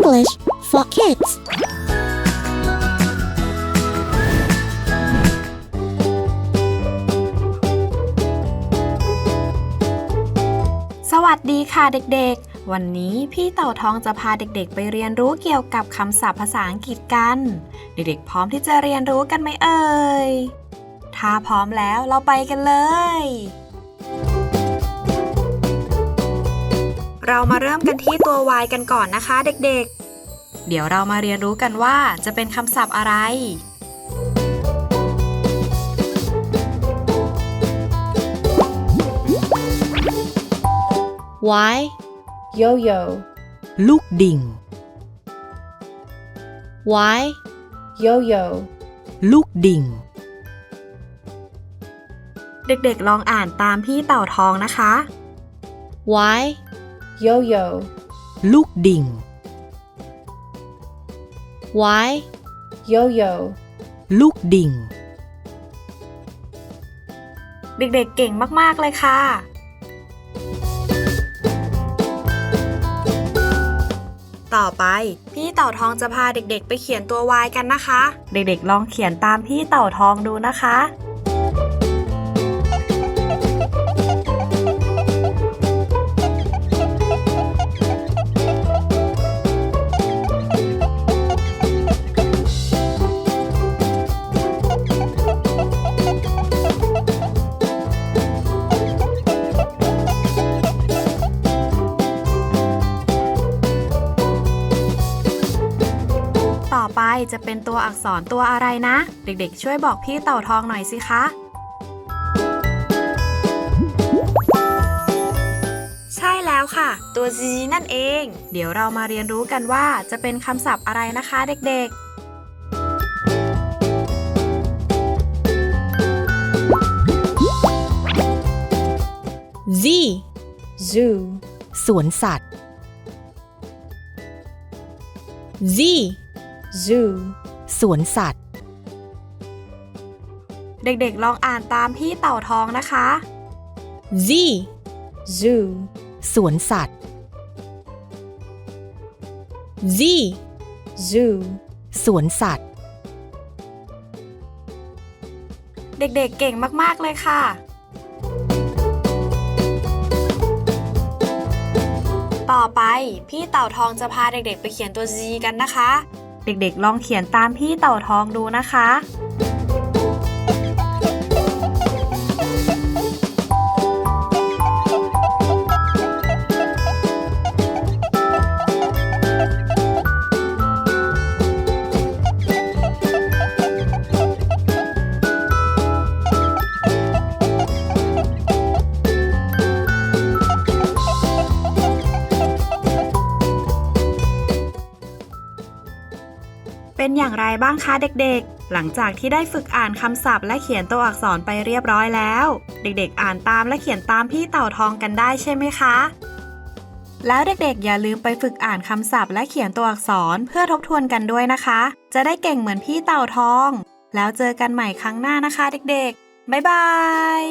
English for kids. สวัสดีค่ะเด็กๆ วันนี้พี่เต่าทองจะพาเด็กๆ ไปเรียนรู้เกี่ยวกับคำศัพท์ภาษาอังกฤษกัน เด็กๆ พร้อมที่จะเรียนรู้กันไหมเอ่ย ถ้าพร้อมแล้วเราไปกันเลย เรามาเริ่มกันที่ตัว y กันก่อนนะคะเด็กๆ เดี๋ยวเรามาเรียนรู้กันว่าจะเป็นคำศัพท์อะไร Y yo-yo ลูกดิ่ง Y yo-yo ลูกดิ่ง เด็กๆลองอ่านตามพี่เต่าทองนะคะ Y yo-yo ลูกดิ่ง Y yo-yo ลูกดิ่ง เด็กๆเก่งมากๆเลยค่ะ ต่อไป พี่เต่าทองจะพาเด็กๆ ไปเขียนตัว Y กันนะคะ เด็กๆ ลองเขียนตามพี่เต่าทองดูนะคะ ต่อไปจะเป็นตัวอักษรตัวอะไรนะ เด็กๆ ช่วยบอกพี่เต่าทองหน่อยสิคะ ใช่แล้วค่ะ ตัว Z นั่นเอง เดี๋ยวเรามาเรียนรู้กันว่าจะเป็นคำศัพท์อะไรนะคะเด็กๆ Z zoo สวนสัตว์ Z Zoo. สวนสัตว์ๆเด็กๆ ลองอ่านตามพี่เต่าทองนะคะ Z Zoo. สวนสัตว์ Z Zoo. สวนสัตว์ เด็กๆ เก่งมากๆ เลยค่ะ ต่อไปพี่เต่าทองจะพาเด็กๆ ไปเขียนตัว Z กันนะคะ เด็กๆ ลองเขียนตามพี่เต่าทองดูนะคะ เป็นอย่างไรบ้างคะเด็กๆ หลังจากที่ได้ฝึกอ่านคำศัพท์และเขียนตัวอักษรไปเรียบร้อยแล้ว เด็กๆ อ่านตามและเขียนตามพี่เต่าทองกันได้ใช่ไหมคะ แล้วเด็กๆ อย่าลืมไปฝึกอ่านคำศัพท์และเขียนตัวอักษรเพื่อทบทวนกันด้วยนะคะ จะได้เก่งเหมือนพี่เต่าทอง แล้วเจอกันใหม่ครั้งหน้านะคะ เด็กๆ บ๊ายบาย